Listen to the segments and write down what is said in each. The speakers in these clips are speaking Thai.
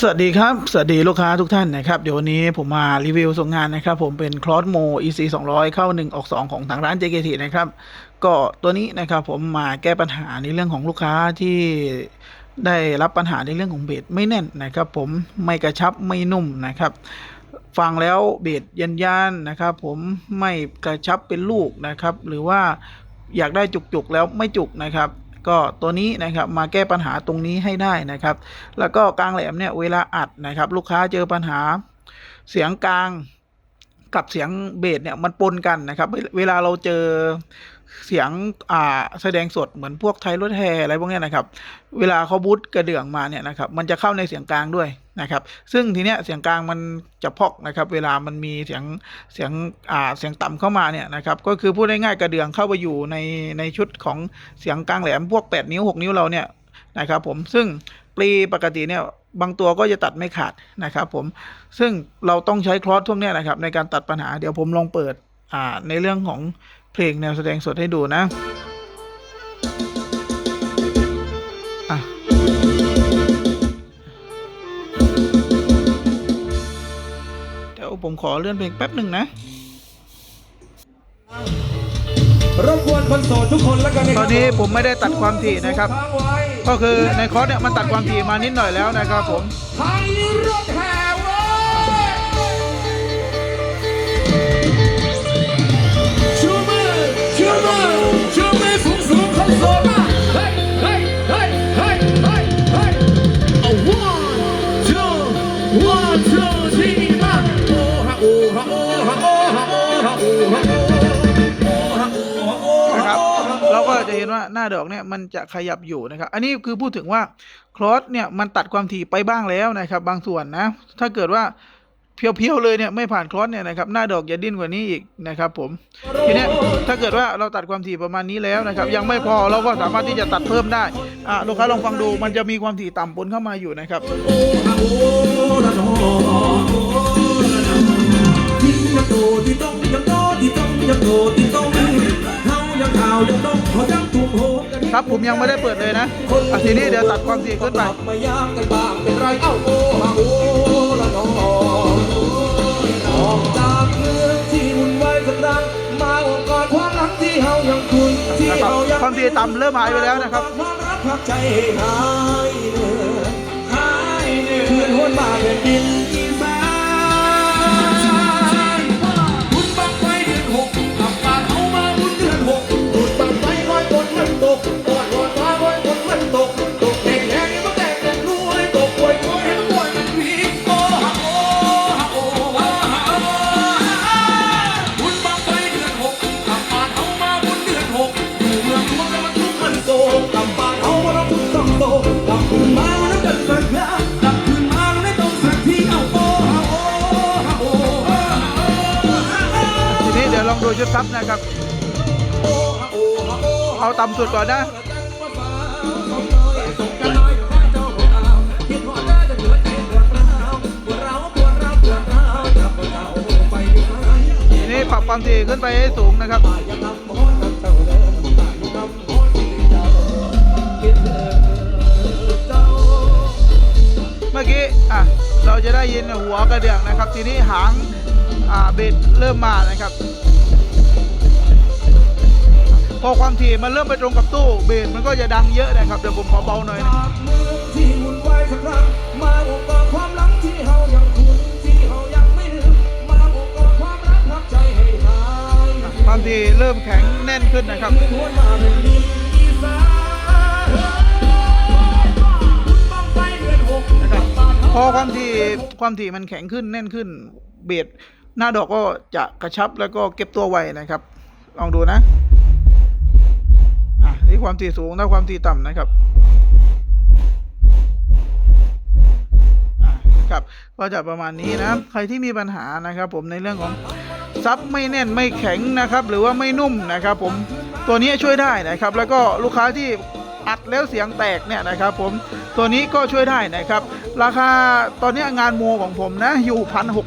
สวัสดีครับ สวัสดีลูกค้าทุกท่านนะครับ เดี๋ยววันนี้ผมมารีวิวส่งงานนะครับผมเป็นคลอสโม EC 200 เข้า 1 ออก 2 ของทางร้าน JKT นะครับ ก็ตัวนี้นะครับผมมาแก้ปัญหาในเรื่องของลูกค้าที่ได้รับปัญหาในเรื่องของเบสไม่แน่นนะครับผมไม่กระชับไม่นุ่มนะครับ ฟังแล้วเบสยันยานนะครับผมไม่กระชับเป็นลูกนะครับ หรือว่าอยากได้จุกๆแล้วไม่จุกนะครับ ก็ตัวนี้นะครับมาแก้ปัญหาตรงนี้ให้ได้นะครับ แล้วก็กลางแหลมเนี่ยเวลาอัดนะครับ ลูกค้าเจอปัญหาเสียงกลางกับเสียงเบสเนี่ยมันปนกันนะครับ เวเวลาเราเจอ เสียงอ่าแสดงสดเหมือนพวกไทยรถแห่อะไรพวกนี้นะครับ เวลาเขาบูตกระเดื่องมาเนี่ยนะครับ มันจะเข้าในเสียงกลางด้วยนะครับ ซึ่งทีเนี้ยเสียงกลางมันจะพอกนะครับ เวลามันมีเสียงเสียงอ่าเสียงต่ำเข้ามาเนี่ยนะครับ ก็คือพูดง่ายๆกระเดื่องเข้าไปอยู่ในในชุดของเสียงกลางแหลมพวก 8 นิ้ว 6 นิ้วเราเนี่ยนะครับ ผมซึ่งปลีปกติเนี่ยบางตัวก็จะตัดไม่ขาดนะครับผมซึ่งเราต้องใช้คลอสพวกเนี้ยนะครับในการตัดปัญหาเดี๋ยวผมลองเปิดอ่าในเรื่องของ เพลงแนวแสดงสดให้ดูนะอะเดี๋ยวผมขอเลื่อนเพลงแป๊บหนึ่งนะรบกวนคนโสดทุกคนแล้วกันนะคตรัอนนี้ผมไม่ได้ตัดความถี่นะครับค้างไว้ก็คือในคอร์สเนี่ยมันตัดความถี่มานิดหน่อยแล้วนะครับผม one two three มาโอ้ฮะโอ้ฮะโอ้ฮะโอ้ฮะโอ้ฮะโอ้ฮะโอ้ฮะโอ้ฮะโอ้ฮะโอ้ฮะนะครับเราก็จะเห็นว่าหน้าดอกเนี่ยมันจะขยับอยู่นะครับ อันนี้คือพูดถึงว่าคลอสเนี่ยมันตัดความถี่ไปบ้างแล้วนะครับ บางส่วนนะ ถ้าเกิดว่า เพียวๆเลยเนี่ยไม่ผ่านคลอสเนี่ยนะครับหน้าดอกอย่าดิ้นกว่านี้อีกนะครับผมทีนี้ถ้าเกิดว่าเราตัดความถี่ประมาณนี้แล้วนะครับยังไม่พอเราก็สามารถที่จะตัดเพิ่มได้อะลูกค้าลองฟังดูมันจะมีความถี่ต่ำปนเข้ามาอยู่นะครับทิ้งยังโดดที่ต้องยังโดดที่ต้องยังโดดที่ต้องเฮายังข่าวยังต้องเขายังทุ่มโหกันครับผมยังไม่ได้เปิดเลยนะอะทีนี้เดี๋ยวตัดความถี่ขึ้นไป อ้าโอ้ฮะโอ้ละน้องออกจากเรื่องที่วุ่นวายสักครั้งมาองค์กรความหลังที่เฮายังคุยที่นะครับเฮายังความถี่ต่ำเริ่มหายไปแล้วนะครับความรักพักใจหายเนื้อหายเนื้อเพื่อนหวนมาแผ่นดินอีส ทีนี้เดี๋ยวลองดูชุดซับนะครับ เอาต่ำสุดก่อนนะทีนี้ปรับความถี่ขึ้นไปให้สูงนะครับ ยินหัวกระเดื่องนะครับ ทีนี้หางเบสเริ่มมานะครับ พอความถี่มันเริ่มไปตรงกับตู้เบสมันก็จะดังเยอะนะครับเดี๋ยวผมขอเบาหน่อยนะที่วุ่นวางมาองค์กรความหลังที่เฮายังคุ้นที่เฮายังไม่ลืมมาองค์กรความรักพักใจให้หายความถี่เริ่มแข็งแน่นขึ้นนะครับ อความถี่ความถี่มันแข็งขึ้นแน่นขึ้น เบสหน้าดอกก็จะกระชับแล้วก็เก็บตัวไวนะครับ ลองดูนะอะนี่ความถี่สูงและความถี่ต่ำนะครับอะครับก็จะประมาณนี้นะใครที่มีปัญหานะครับ ผมในเรื่องของซับไม่แน่นไม่แข็งนะครับ หรือว่าไม่นุ่มนะครับ ผมตัวนี้ช่วยได้นะครับ แล้วก็ลูกค้าที่ อัดแล้วเสียงแตกเนี่ยนะครับผมตัวนี้ก็ช่วยได้นะครับ ราคาตอนนี้งานโมของผมนะอยู่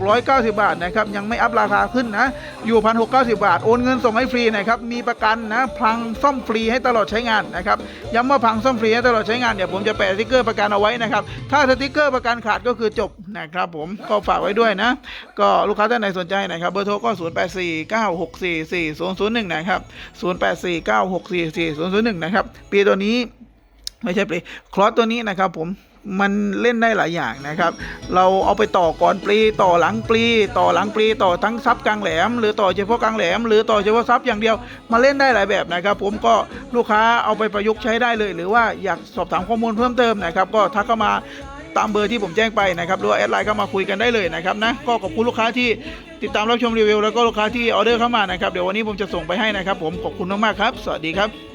1,690 บาทนะครับยังไม่อัพราคาขึ้นนะอยู่ 1,690 บาท โอนเงินส่งให้ฟรีนะครับมีประกันนะพังซ่อมฟรีให้ตลอดใช้งานนะครับย้ำว่าพังซ่อมฟรีให้ตลอดใช้งานเดี๋ยวผมจะแปะสติกเกอร์ประกันเอาไว้นะครับถ้าสติกเกอร์ประกันขาดก็คือจบนะครับผมก็ฝากไว้ด้วยนะ ก็ลูกค้าท่านไหนสนใจนะครับเบอร์โทรก็ 0849644001 นะครับ 0849644001 นะครับปีตัวนี้ ไม่ใช่ปลีคลอสตัวนี้นะครับผมมันเล่นได้หลายอย่างนะครับ เราเอาไปต่อก่อนปลีต่อหลังปลีต่อหลังปลีต่อทั้งซับกลางแหลม หรือต่อเฉพาะกลางแหลม หรือต่อเฉพาะซับอย่างเดียว มาเล่นได้หลายแบบนะครับ ผมก็ลูกค้าเอาไปประยุกต์ใช้ได้เลย หรือว่าอยากสอบถามข้อมูลเพิ่มเติมนะครับ ก็ทักเข้ามาตามเบอร์ที่ผมแจ้งไปนะครับหรือว่าแอดไลน์เข้ามาคุยกันได้เลยนะครับนะก็ขอบคุณลูกค้าที่ติดตามรับชมรีวิวแล้วก็ลูกค้าที่ออเดอร์เข้ามานะครับเดี๋ยววันนี้ผมจะส่งไปให้นะครับ ผมขอบคุณมากๆครับ สวัสดีครับ